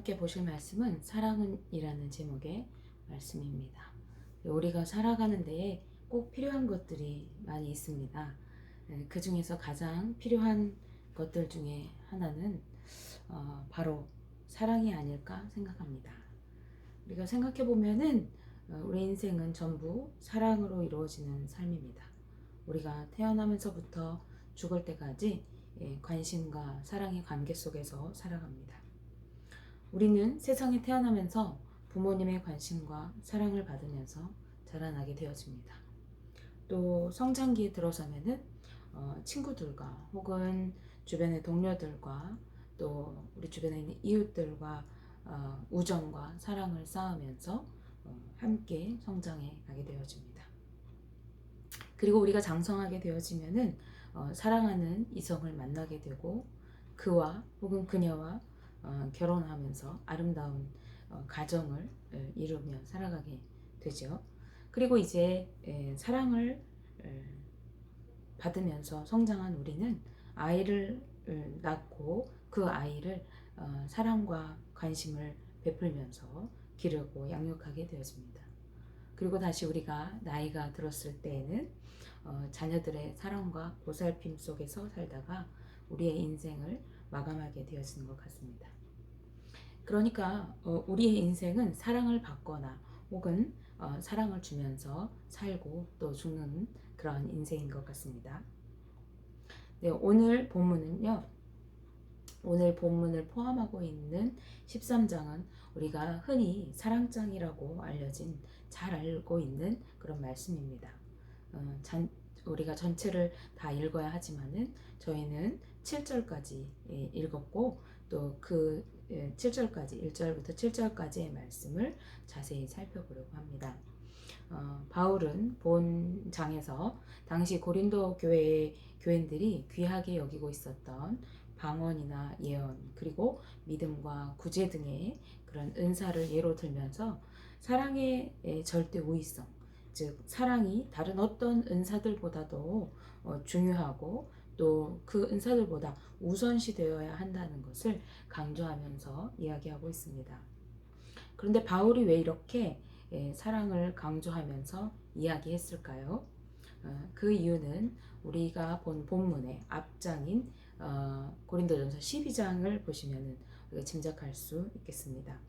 함께 보실 말씀은 사랑은이라는 제목의 말씀입니다. 우리가 살아가는 데에 꼭 필요한 것들이 많이 있습니다. 그 중에서 가장 필요한 것들 중에 하나는 어, 바로 사랑이 아닐까 생각합니다. 우리가 생각해 보면은 어, 우리 인생은 전부 사랑으로 이루어지는 삶입니다. 우리가 태어나면서부터 죽을 때까지 예, 관심과 사랑의 관계 속에서 살아갑니다. 우리는 세상에 태어나면서 부모님의 관심과 사랑을 받으면서 자라나게 되어집니다. 또 성장기에 들어서면은 어, 친구들과 혹은 주변의 동료들과 또 우리 주변에 있는 이웃들과 어, 우정과 사랑을 쌓으면서 어, 함께 성장해 가게 되어집니다. 그리고 우리가 장성하게 되어지면은 어, 사랑하는 이성을 만나게 되고 그와 혹은 그녀와 어, 결혼하면서 아름다운 어, 가정을 에, 이루며 살아가게 되죠. 그리고 이제 에, 사랑을 에, 받으면서 성장한 우리는 아이를 에, 낳고 그 아이를 어, 사랑과 관심을 베풀면서 기르고 양육하게 되어집니다. 그리고 다시 우리가 나이가 들었을 때에는 어, 자녀들의 사랑과 보살핌 속에서 살다가 우리의 인생을 마감하게 되어지는 것 같습니다. 그러니까 어, 우리의 인생은 사랑을 받거나 혹은 어, 사랑을 주면서 살고 또 죽는 그런 인생인 것 같습니다. 네, 오늘 본문은요. 오늘 본문을 포함하고 있는 13장은 우리가 흔히 사랑장이라고 알려진 잘 알고 있는 그런 말씀입니다. 어, 잔, 우리가 전체를 다 읽어야 하지만은 저희는 7절까지 예, 읽었고 또 그 7절까지 예, 1절부터 7절까지의 말씀을 자세히 살펴보려고 합니다. 어, 바울은 본 장에서 당시 고린도 교회의 교인들이 귀하게 여기고 있었던 방언이나 예언 그리고 믿음과 구제 등의 그런 은사를 예로 들면서 사랑의 예, 절대 우위성 즉 사랑이 다른 어떤 은사들보다도 어, 중요하고 또 그 은사들보다 우선시 되어야 한다는 것을 강조하면서 이야기하고 있습니다. 그런데 바울이 왜 이렇게 예, 사랑을 강조하면서 이야기했을까요? 어, 그 이유는 우리가 본 본문의 앞장인 어, 고린도전서 12장을 보시면 짐작할 수 있겠습니다.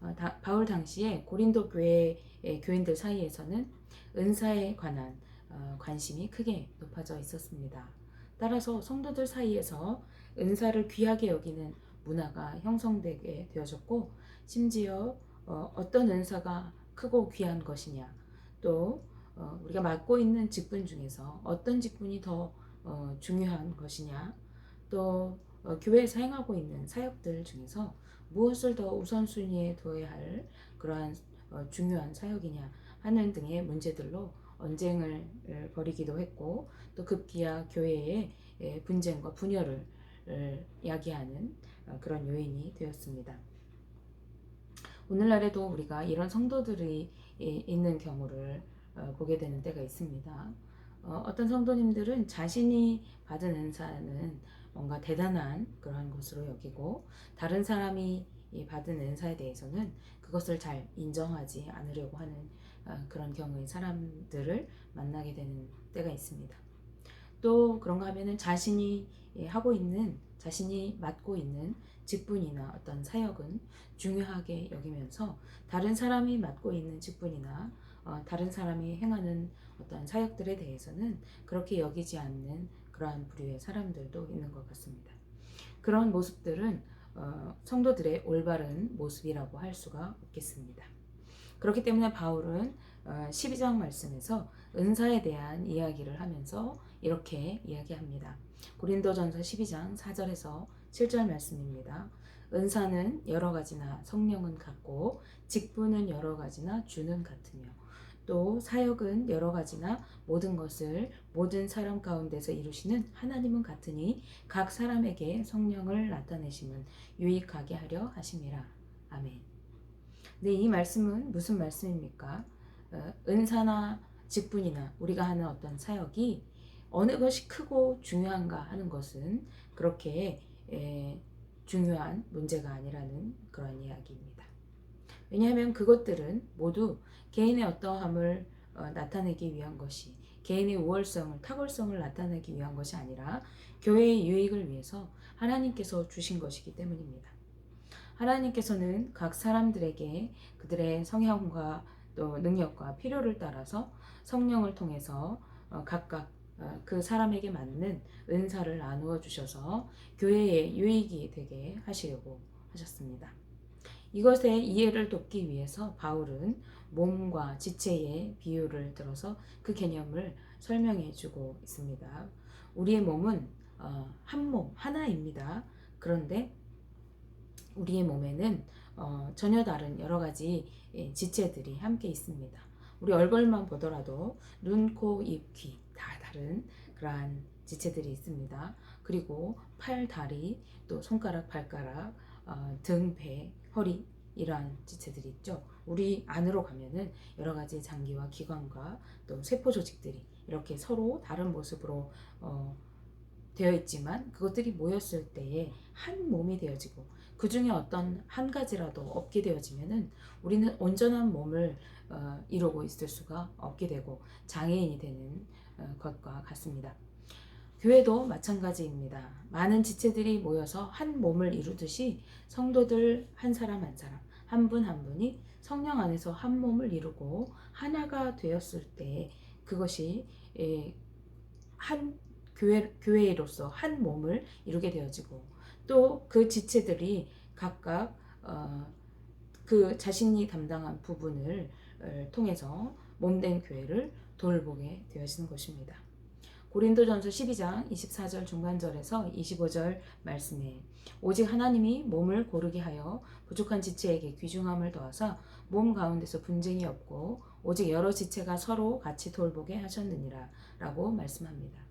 어, 다, 바울 당시에 고린도 교회 교인들 사이에서는 은사에 관한 어, 관심이 크게 높아져 있었습니다. 따라서 성도들 사이에서 은사를 귀하게 여기는 문화가 형성되게 되어졌고 심지어 어, 어떤 은사가 크고 귀한 것이냐 또 어, 우리가 맡고 있는 직분 중에서 어떤 직분이 더 어, 중요한 것이냐 또 어, 교회에서 행하고 있는 사역들 중에서 무엇을 더 우선순위에 둬야 할 그러한 어, 중요한 사역이냐 하는 등의 문제들로 언쟁을 벌이기도 했고 또 급기야 교회의 분쟁과 분열을 야기하는 어, 그런 요인이 되었습니다. 오늘날에도 우리가 이런 성도들이 있는 경우를 어, 보게 되는 때가 있습니다. 어떤 성도님들은 자신이 받은 은사는 뭔가 대단한 그러한 것으로 여기고 다른 사람이 받은 은사에 대해서는 그것을 잘 인정하지 않으려고 하는 어, 그런 경우의 사람들을 만나게 되는 때가 있습니다. 또 그런가 하면은 자신이 예, 하고 있는 자신이 맡고 있는 직분이나 어떤 사역은 중요하게 여기면서 다른 사람이 맡고 있는 직분이나 어, 다른 사람이 행하는 어떤 사역들에 대해서는 그렇게 여기지 않는 그러한 부류의 사람들도 있는 것 같습니다. 그런 모습들은 어, 성도들의 올바른 모습이라고 할 수가 없겠습니다. 그렇기 때문에 바울은 12장 어, 말씀에서 은사에 대한 이야기를 하면서 이렇게 이야기합니다. 고린도전서 12장 4절에서 7절 말씀입니다. 은사는 여러 가지나 성령은 같고 직분은 여러 가지나 주는 같으며 또 사역은 여러 가지나 모든 것을 모든 사람 가운데서 이루시는 하나님은 같으니 각 사람에게 성령을 나타내심은 유익하게 하려 하심이라. 아멘. 네, 이 말씀은 무슨 말씀입니까? 어, 은사나 직분이나 우리가 하는 어떤 사역이 어느 것이 크고 중요한가 하는 것은 그렇게 에, 중요한 문제가 아니라는 그런 왜냐하면 그것들은 모두 개인의 어떠함을 어, 나타내기 위한 것이 개인의 우월성을 탁월성을 나타내기 위한 것이 아니라 교회의 유익을 위해서 하나님께서 주신 것이기 때문입니다. 하나님께서는 각 사람들에게 그들의 성향과 또 능력과 필요를 따라서 성령을 통해서 어, 각각 어, 그 사람에게 맞는 은사를 나누어 주셔서 교회의 유익이 되게 하시려고 하셨습니다. 이것의 이해를 돕기 위해서 바울은 몸과 지체의 비유를 들어서 그 개념을 설명해 주고 있습니다. 우리의 몸은 어, 한 몸, 하나입니다. 그런데 우리의 몸에는 어, 전혀 다른 여러 가지 예, 지체들이 함께 있습니다. 우리 얼굴만 보더라도 눈, 코, 입, 귀 다 다른 그러한 지체들이 있습니다. 그리고 팔, 다리, 또 손가락, 발가락, 어, 등, 배, 허리 이러한 지체들이 있죠. 우리 안으로 가면은 여러 가지 장기와 기관과 또 세포 조직들이 이렇게 서로 다른 모습으로 어, 되어 있지만 그것들이 모였을 때에 한 몸이 되어지고 그 중에 어떤 한 가지라도 없게 되어지면은 우리는 온전한 몸을 어, 이루고 있을 수가 없게 되고 장애인이 되는 어, 것과 같습니다. 교회도 마찬가지입니다. 많은 지체들이 모여서 한 몸을 이루듯이 성도들 한 사람 한 사람, 한분한 분이 성령 안에서 한 몸을 이루고 하나가 되었을 때 그것이 예, 한 교회, 교회로서 한 몸을 이루게 되어지고 또 그 지체들이 각각 어, 그 자신이 담당한 부분을 어, 통해서 몸된 교회를 돌보게 되어지는 것입니다. 고린도전서 12장 24절 중간절에서 25절 말씀에 오직 하나님이 몸을 고르게 하여 부족한 지체에게 귀중함을 더하사 몸 가운데서 분쟁이 없고 오직 여러 지체가 서로 같이 돌보게 하셨느니라 라고 말씀합니다.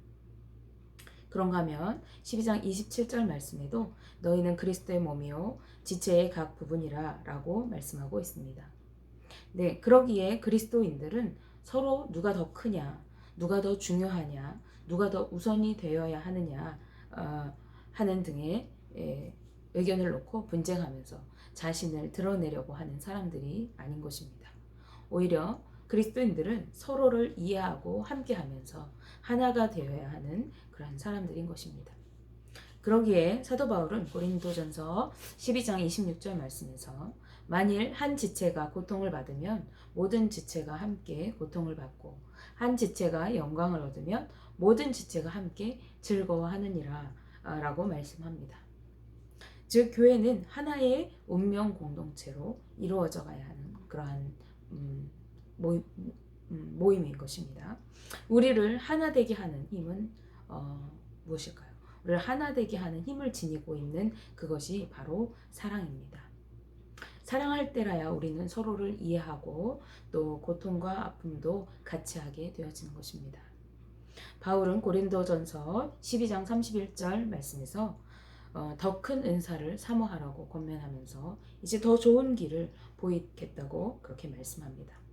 그런가 하면 12장 27절 말씀에도 너희는 그리스도의 몸이요 지체의 각 부분이라 라고 말씀하고 있습니다. 네, 그러기에 그리스도인들은 서로 누가 더 크냐, 누가 더 중요하냐, 누가 더 우선이 되어야 하느냐 어, 하는 등의 예, 의견을 놓고 분쟁하면서 자신을 드러내려고 하는 사람들이 아닌 것입니다. 오히려 그리스도인들은 서로를 이해하고 함께하면서 하나가 되어야 하는 그러한 사람들인 것입니다. 그러기에 사도 바울은 고린도전서 12장 26절 말씀에서 만일 한 지체가 고통을 받으면 모든 지체가 함께 고통을 받고 한 지체가 영광을 얻으면 모든 지체가 함께 즐거워하느니라 라고 말씀합니다. 즉 교회는 하나의 운명 공동체로 이루어져 가야 하는 그러한 음, 모임, 음, 모임인 것입니다. 우리를 하나 되게 하는 힘은 어, 무엇일까요? 우리를 하나 되게 하는 힘을 지니고 있는 그것이 바로 사랑입니다. 사랑할 때라야 우리는 서로를 이해하고 또 고통과 아픔도 같이 하게 되어지는 것입니다. 바울은 고린도전서 12장 31절 말씀에서 어, 더큰 은사를 사모하라고 권면하면서 이제 더 좋은 길을 보이겠다고 그렇게 말씀합니다.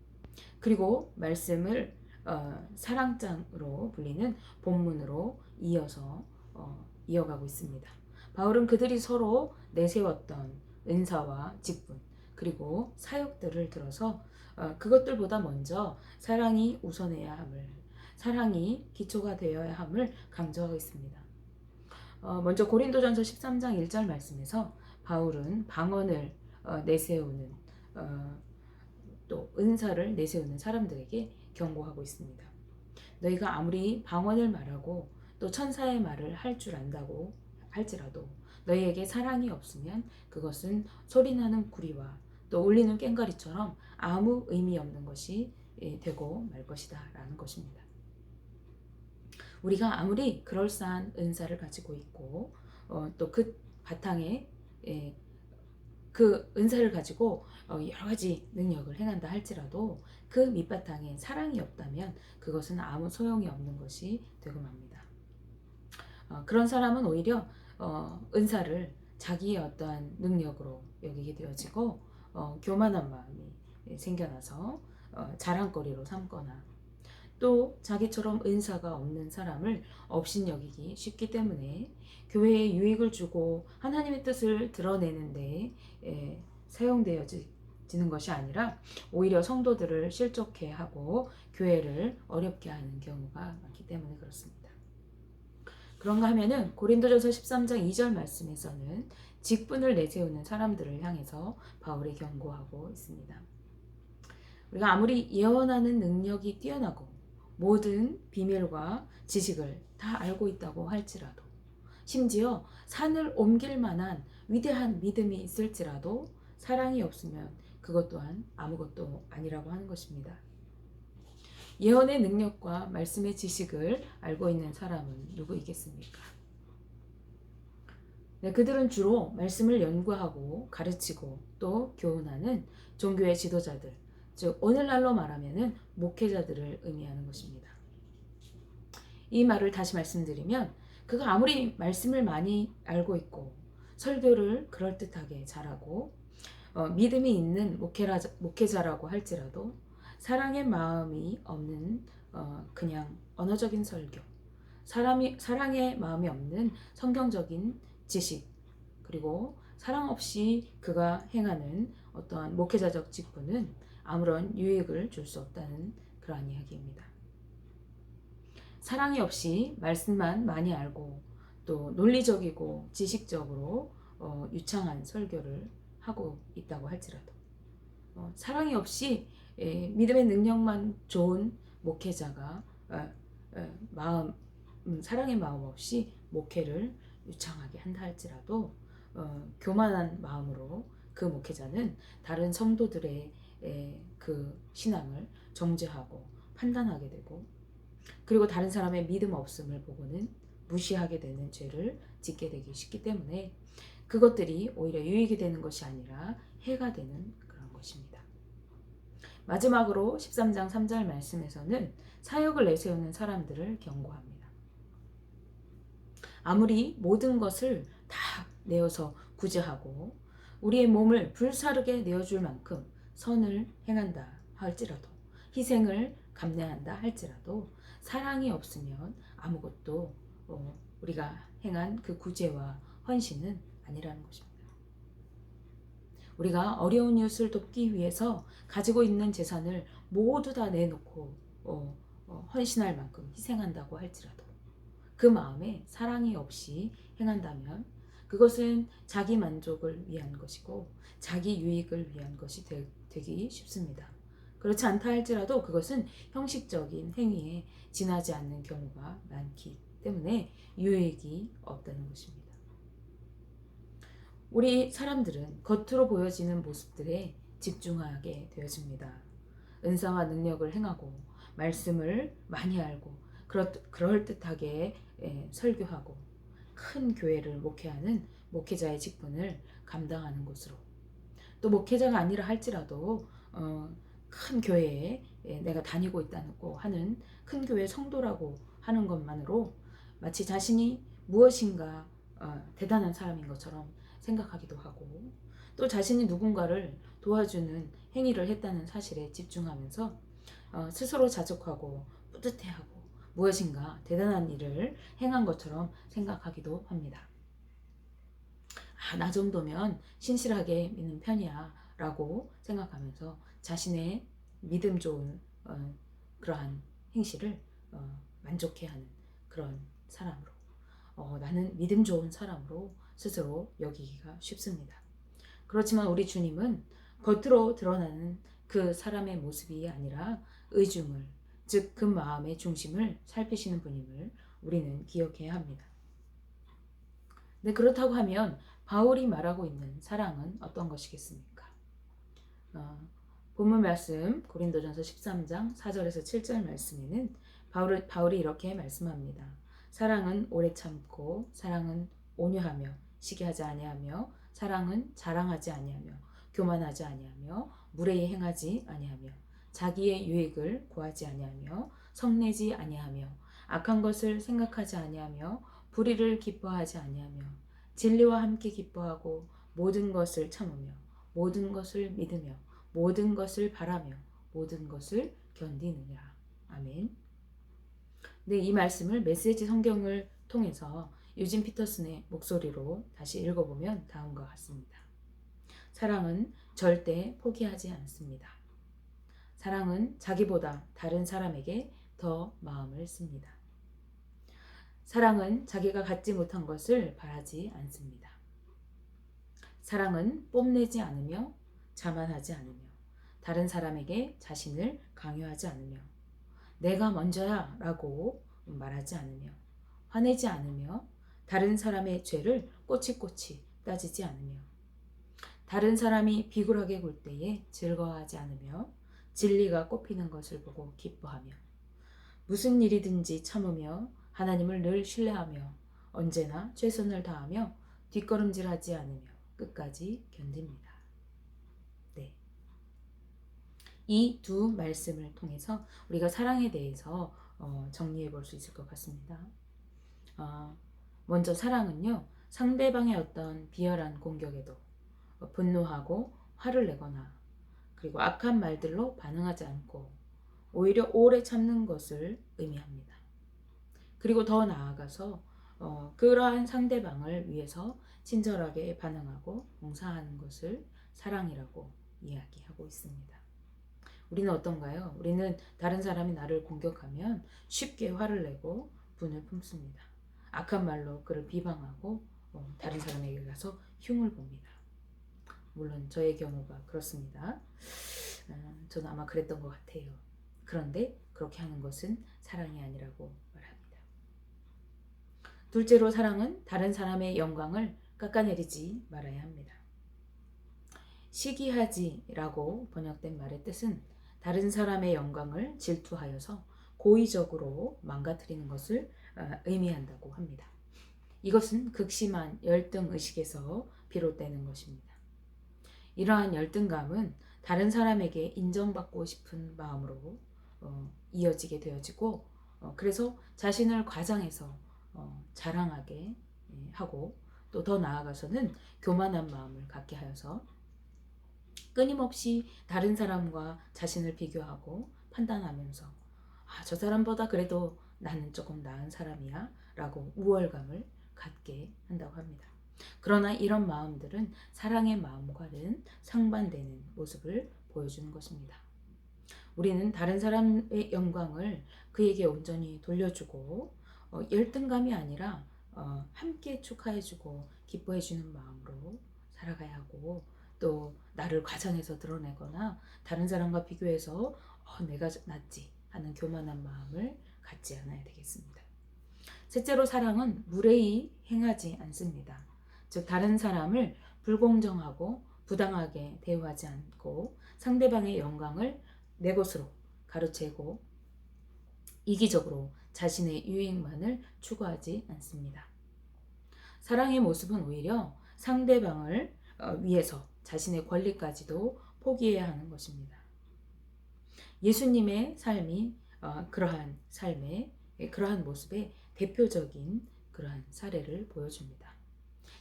그리고 말씀을 어, 사랑장으로 불리는 본문으로 이어서 어, 이어가고 있습니다. 바울은 그들이 서로 내세웠던 은사와 직분 그리고 사역들을 들어서 어, 그것들보다 먼저 사랑이 우선해야 함을 사랑이 기초가 되어야 함을 강조하고 있습니다. 어, 먼저 고린도전서 13장 1절 말씀에서 바울은 방언을 어, 내세우는 어, 또 은사를 내세우는 사람들에게 경고하고 있습니다. 너희가 아무리 방언을 말하고 또 천사의 말을 할 줄 안다고 할지라도 너희에게 사랑이 없으면 그것은 소리나는 구리와 또 울리는 꽹과리처럼 아무 의미 없는 것이 예, 되고 말 것이다 라는 것입니다. 우리가 아무리 그럴싸한 은사를 가지고 있고 어, 또그 바탕에 예, 그 은사를 가지고 어, 여러 가지 능력을 행한다 할지라도 그 밑바탕에 사랑이 없다면 그것은 아무 소용이 없는 것이 되고 맙니다. 어, 그런 사람은 오히려 어, 은사를 자기의 어떠한 능력으로 여기게 되어지고 어, 교만한 마음이 생겨나서 어, 자랑거리로 삼거나 또 자기처럼 은사가 없는 사람을 업신여기기 쉽기 때문에 교회에 유익을 주고 하나님의 뜻을 드러내는데 에, 사용되어지지 이루어지는 것이 아니라 오히려 성도들을 실족해 하고 교회를 어렵게 하는 경우가 많기 때문에 그렇습니다. 그런가 하면은 고린도전서 13장 2절 말씀에서는 직분을 내세우는 사람들을 향해서 바울이 경고하고 있습니다. 우리가 아무리 예언하는 능력이 뛰어나고 모든 비밀과 지식을 다 알고 있다고 할지라도 심지어 산을 옮길 만한 위대한 믿음이 있을지라도 사랑이 없으면 그것 또한 아무것도 아니라고 하는 것입니다. 예언의 능력과 말씀의 지식을 알고 있는 사람은 누구이겠습니까? 네, 그들은 주로 말씀을 연구하고 가르치고 또 교훈하는 종교의 지도자들, 즉 오늘날로 말하면은 목회자들을 의미하는 것입니다. 이 말을 다시 말씀드리면 그가 아무리 말씀을 많이 알고 있고 설교를 그럴듯하게 잘하고 어, 믿음이 있는 목회라, 목회자라고 할지라도 사랑의 마음이 없는 어, 그냥 언어적인 설교, 사람이 사랑의 마음이 없는 성경적인 지식 그리고 사랑 없이 그가 행하는 어떠한 목회자적 직분은 아무런 유익을 줄 수 없다는 그러한 이야기입니다. 사랑이 없이 말씀만 많이 알고 또 논리적이고 지식적으로 어, 유창한 설교를 하고 있다고 할지라도 어, 사랑이 없이 예, 믿음의 능력만 좋은 목회자가 어, 어, 마음 음, 사랑의 마음 없이 목회를 유창하게 한다 할지라도 어, 교만한 마음으로 그 목회자는 다른 성도들의 에, 그 신앙을 정죄하고 판단하게 되고 그리고 다른 사람의 믿음 없음을 보고는 무시하게 되는 죄를 짓게 되기 쉽기 때문에 그것들이 오히려 유익이 되는 것이 아니라 해가 되는 그런 것입니다. 마지막으로 13장 3절 말씀에서는 사역을 내세우는 사람들을 경고합니다. 아무리 모든 것을 다 내어서 구제하고 우리의 몸을 불사르게 내어줄 만큼 선을 행한다 할지라도 희생을 감내한다 할지라도 사랑이 없으면 아무것도 어, 우리가 행한 그 구제와 헌신은 아니라는 것입니다. 우리가 어려운 이웃을 돕기 위해서 가지고 있는 재산을 모두 다 내놓고 어, 어, 헌신할 만큼 희생한다고 할지라도 그 마음에 사랑이 없이 행한다면 그것은 자기 만족을 위한 것이고 자기 유익을 위한 것이 되, 되기 쉽습니다. 그렇지 않다 할지라도 그것은 형식적인 행위에 지나지 않는 경우가 많기 때문에 유익이 없다는 것입니다. 우리 사람들은 겉으로 보여지는 모습들에 집중하게 되어집니다. 은사와 능력을 행하고 말씀을 많이 알고 그럴듯하게 예, 설교하고 큰 교회를 목회하는 목회자의 직분을 감당하는 것으로. 또 목회자가 아니라 할지라도 어, 큰 교회에 예, 내가 다니고 있다고 하는 큰 교회 성도라고 하는 것만으로 마치 자신이 무엇인가 어, 대단한 사람인 것처럼 생각하기도 하고 또 자신이 누군가를 도와주는 행위를 했다는 사실에 집중하면서 어, 스스로 자족하고 뿌듯해하고 무엇인가 대단한 일을 행한 것처럼 생각하기도 합니다. 아, 나 정도면 신실하게 믿는 편이야 라고 생각하면서 자신의 믿음 좋은 어, 그러한 행실을 어, 만족해하는 그런 사람으로 어, 나는 믿음 좋은 사람으로 스스로 여기기가 쉽습니다. 그렇지만 우리 주님은 겉으로 드러나는 그 사람의 모습이 아니라 의중을 즉 그 마음의 중심을 살피시는 분임을 우리는 기억해야 합니다. 네, 그렇다고 하면 바울이 말하고 있는 사랑은 어떤 것이겠습니까? 어, 본문 말씀 고린도전서 13장 4절에서 7절 말씀에는 바울, 바울이 이렇게 말씀합니다. 사랑은 오래 참고 사랑은 온유하며 시기하지 아니하며 사랑은 자랑하지 아니하며 교만하지 아니하며 무례히 행하지 아니하며 자기의 유익을 구하지 아니하며 성내지 아니하며 악한 것을 생각하지 아니하며 불의를 기뻐하지 아니하며 진리와 함께 기뻐하고 모든 것을 참으며 모든 것을 믿으며 모든 것을 바라며 모든 것을 견디느니라. 아멘. 네, 이 말씀을 메시지 성경을 통해서 유진 피터슨의 목소리로 다시 읽어보면 다음과 같습니다. 사랑은 절대 포기하지 않습니다. 사랑은 자기보다 다른 사람에게 더 마음을 씁니다. 사랑은 자기가 갖지 못한 것을 바라지 않습니다. 사랑은 뽐내지 않으며 자만하지 않으며 다른 사람에게 자신을 강요하지 않으며 내가 먼저야 라고 말하지 않으며 화내지 않으며 다른 사람의 죄를 꼬치꼬치 따지지 않으며 다른 사람이 비굴하게 굴 때에 즐거워하지 않으며 진리가 꽃피는 것을 보고 기뻐하며 무슨 일이든지 참으며 하나님을 늘 신뢰하며 언제나 최선을 다하며 뒷걸음질하지 않으며 끝까지 견딥니다. 네. 이 두 말씀을 통해서 우리가 사랑에 대해서 어, 정리해 볼 수 있을 것 같습니다. 어, 먼저 사랑은요, 상대방의 어떤 비열한 공격에도 분노하고 화를 내거나 그리고 악한 말들로 반응하지 않고 오히려 오래 참는 것을 의미합니다. 그리고 더 나아가서 어, 그러한 상대방을 위해서 친절하게 반응하고 봉사하는 것을 사랑이라고 이야기하고 있습니다. 우리는 어떤가요? 우리는 다른 사람이 나를 공격하면 쉽게 화를 내고 분을 품습니다. 악한 말로 그를 비방하고 어, 다른 사람에게 가서 흉을 봅니다. 물론 저의 경우가 그렇습니다. 어, 저는 아마 그랬던 것 같아요. 그런데 그렇게 하는 것은 사랑이 아니라고 말합니다. 둘째로 사랑은 다른 사람의 영광을 깎아내리지 말아야 합니다. 시기하지라고 번역된 말의 뜻은 다른 사람의 영광을 질투하여서 고의적으로 망가뜨리는 것을 어, 의미한다고 합니다. 이것은 극심한 열등 의식에서 비롯되는 것입니다. 이러한 열등감은 다른 사람에게 인정받고 싶은 마음으로 어, 이어지게 되어지고 어, 그래서 자신을 과장해서 어, 자랑하게 예, 하고 또 더 나아가서는 교만한 마음을 갖게 하여서 끊임없이 다른 사람과 자신을 비교하고 판단하면서 아, 저 사람보다 그래도 나는 조금 나은 사람이야 라고 우월감을 갖게 한다고 합니다. 그러나 이런 마음들은 사랑의 마음과는 상반되는 모습을 보여주는 것입니다. 우리는 다른 사람의 영광을 그에게 온전히 돌려주고 어, 열등감이 아니라 어, 함께 축하해주고 기뻐해주는 마음으로 살아가야 하고 또 나를 과장해서 드러내거나 다른 사람과 비교해서 어, 내가 낫지 하는 교만한 마음을 갖지 않아야 되겠습니다. 셋째로 사랑은 무례히 행하지 않습니다. 즉 다른 사람을 불공정하고 부당하게 대우하지 않고 상대방의 영광을 내 것으로 가로채고 이기적으로 자신의 유익만을 추구하지 않습니다. 사랑의 모습은 오히려 상대방을 어, 위해서 자신의 권리까지도 포기해야 하는 것입니다. 예수님의 삶이 어, 그러한 삶의 그러한 모습의 대표적인 그러한 사례를 보여줍니다.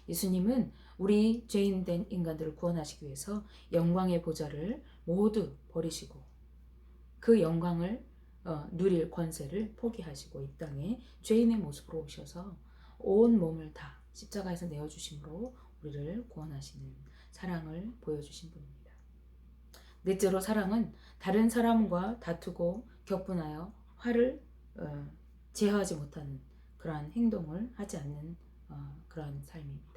예수님은 우리 죄인된 인간들을 구원하시기 위해서 영광의 보좌를 모두 버리시고 그 영광을 어, 누릴 권세를 포기하시고 이 땅에 죄인의 모습으로 오셔서 온 몸을 다 십자가에서 내어 주심으로 우리를 구원하시는 사랑을 보여주신 분입니다. 넷째로 사랑은 다른 사람과 다투고 격분하여 화를 어, 제어하지 못하는 그러한 행동을 하지 않는 어, 그러한 삶입니다.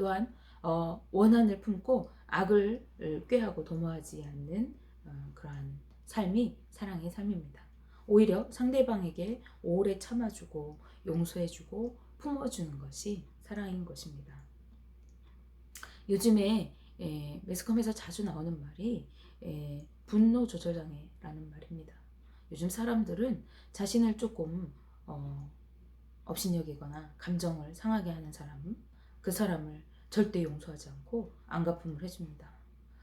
또한 어, 원한을 품고 악을 꾀하고 도모하지 않는 어, 그러한 삶이 사랑의 삶입니다. 오히려 상대방에게 오래 참아주고 용서해주고 품어주는 것이 사랑인 것입니다. 요즘에 에, 매스컴에서 자주 나오는 말이 에, 분노 조절 장애라는 말입니다. 요즘 사람들은 자신을 조금 어, 업신여기거나 감정을 상하게 하는 사람, 그 사람을 절대 용서하지 않고 안갚음을 해줍니다.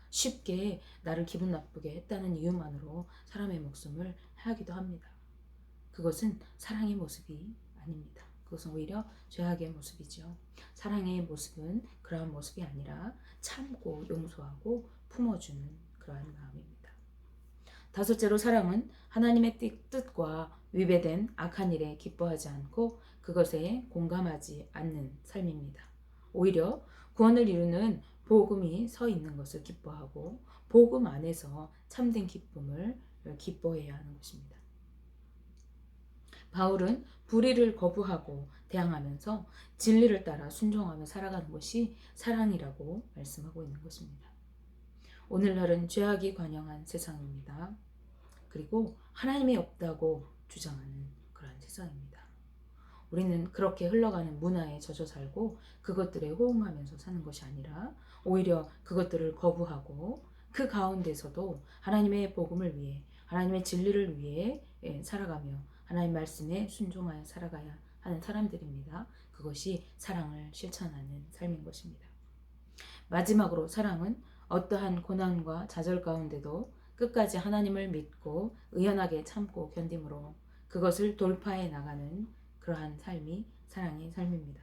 쉽게 나를 기분 나쁘게 했다는 이유만으로 사람의 목숨을 해하기도 합니다. 그것은 사랑의 모습이 아닙니다. 그것은 오히려 죄악의 모습이죠. 사랑의 모습은 그러한 모습이 아니라 참고 용서하고 품어주는 그러한 마음입니다. 다섯째로 사랑은 하나님의 뜻과 위배된 악한 일에 기뻐하지 않고 그것에 공감하지 않는 삶입니다. 오히려 구원을 이루는 복음이 서 있는 것을 기뻐하고 복음 안에서 참된 기쁨을 기뻐해야 하는 것입니다. 바울은 불의를 거부하고 대항하면서 진리를 따라 순종하며 살아가는 것이 사랑이라고 말씀하고 있는 것입니다. 오늘날은 죄악이 관영한 세상입니다. 그리고 하나님이 없다고 주장하는 그러한 세상입니다. 우리는 그렇게 흘러가는 문화에 젖어 살고 그것들에 호응하면서 사는 것이 아니라 오히려 그것들을 거부하고 그 가운데서도 하나님의 복음을 위해 하나님의 진리를 위해 예, 살아가며 하나님 말씀에 순종하여 살아가야 하는 사람들입니다. 그것이 사랑을 실천하는 삶인 것입니다. 마지막으로 사랑은 어떠한 고난과 좌절 가운데도 끝까지 하나님을 믿고 의연하게 참고 견딤으로 그것을 돌파해 나가는 그러한 삶이 사랑의 삶입니다.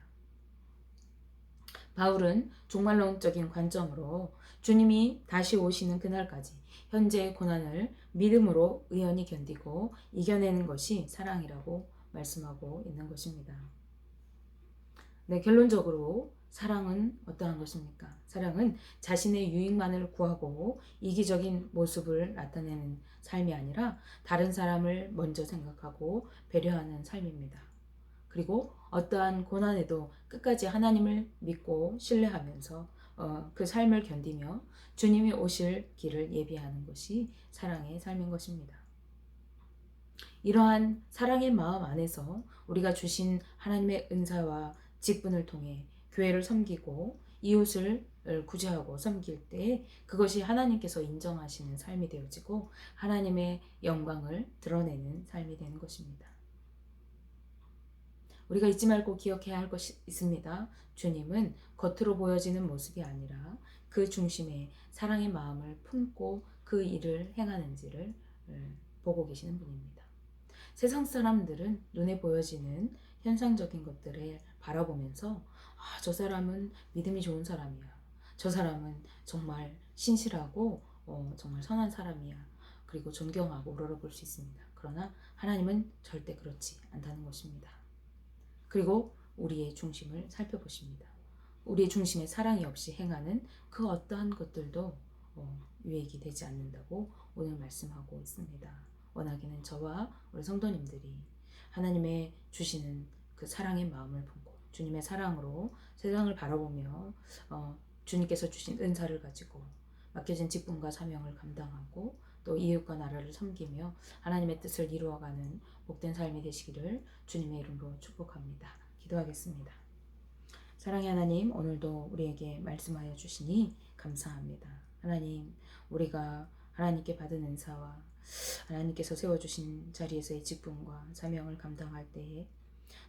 바울은 종말론적인 관점으로 주님이 다시 오시는 그날까지 현재의 고난을 믿음으로 의연히 견디고 이겨내는 것이 사랑이라고 말씀하고 있는 것입니다. 네, 결론적으로 사랑은 어떠한 것입니까? 사랑은 자신의 유익만을 구하고 이기적인 모습을 나타내는 삶이 아니라 다른 사람을 먼저 생각하고 배려하는 삶입니다. 그리고 어떠한 고난에도 끝까지 하나님을 믿고 신뢰하면서 어, 그 삶을 견디며 주님이 오실 길을 예비하는 것이 사랑의 삶인 것입니다. 이러한 사랑의 마음 안에서 우리가 주신 하나님의 은사와 직분을 통해 교회를 섬기고 이웃을 구제하고 섬길 때 그것이 하나님께서 인정하시는 삶이 되어지고 하나님의 영광을 드러내는 삶이 되는 것입니다. 우리가 잊지 말고 기억해야 할 것이 있습니다. 주님은 겉으로 보여지는 모습이 아니라 그 중심에 사랑의 마음을 품고 그 일을 행하는지를 보고 계시는 분입니다. 세상 사람들은 눈에 보여지는 현상적인 것들을 바라보면서 아, 저 사람은 믿음이 좋은 사람이야. 저 사람은 정말 신실하고 어, 정말 선한 사람이야. 그리고 존경하고 우러러볼 수 있습니다. 그러나 하나님은 절대 그렇지 않다는 것입니다. 그리고 우리의 중심을 살펴보십니다. 우리의 중심에 사랑이 없이 행하는 그 어떠한 것들도 어, 유익이 되지 않는다고 오늘 말씀하고 있습니다. 원하기는 저와 우리 성도님들이 하나님의 주시는 그 사랑의 마음을 품고 주님의 사랑으로 세상을 바라보며 어, 주님께서 주신 은사를 가지고 맡겨진 직분과 사명을 감당하고 또 이웃과 나라를 섬기며 하나님의 뜻을 이루어가는 복된 삶이 되시기를 주님의 이름으로 축복합니다. 기도하겠습니다. 사랑의 하나님, 오늘도 우리에게 말씀하여 주시니 감사합니다. 하나님, 우리가 하나님께 받은 은사와 하나님께서 세워주신 자리에서의 직분과 사명을 감당할 때에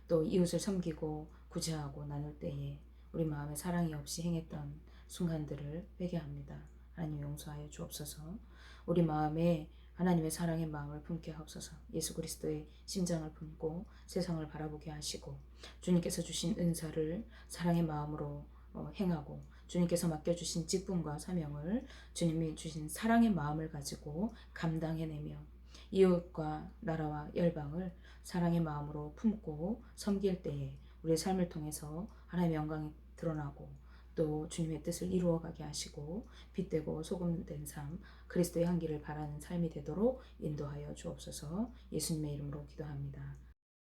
또 이웃을 섬기고 구제하고 나눌 때에 우리 마음에 사랑이 없이 행했던 순간들을 회개합니다. 하나님 용서하여 주옵소서. 우리 마음에 하나님의 사랑의 마음을 품게 하옵소서. 예수 그리스도의 심장을 품고 세상을 바라보게 하시고 주님께서 주신 은사를 사랑의 마음으로 어, 행하고 주님께서 맡겨주신 직분과 사명을 주님이 주신 사랑의 마음을 가지고 감당해내며 이웃과 나라와 열방을 사랑의 마음으로 품고 섬길 때에 우리의 삶을 통해서 하나님의 영광이 드러나고 또 주님의 뜻을 이루어가게 하시고 빛되고 소금된 삶 그리스도의 향기를 바라는 삶이 되도록 인도하여 주옵소서 예수님의 이름으로 기도합니다.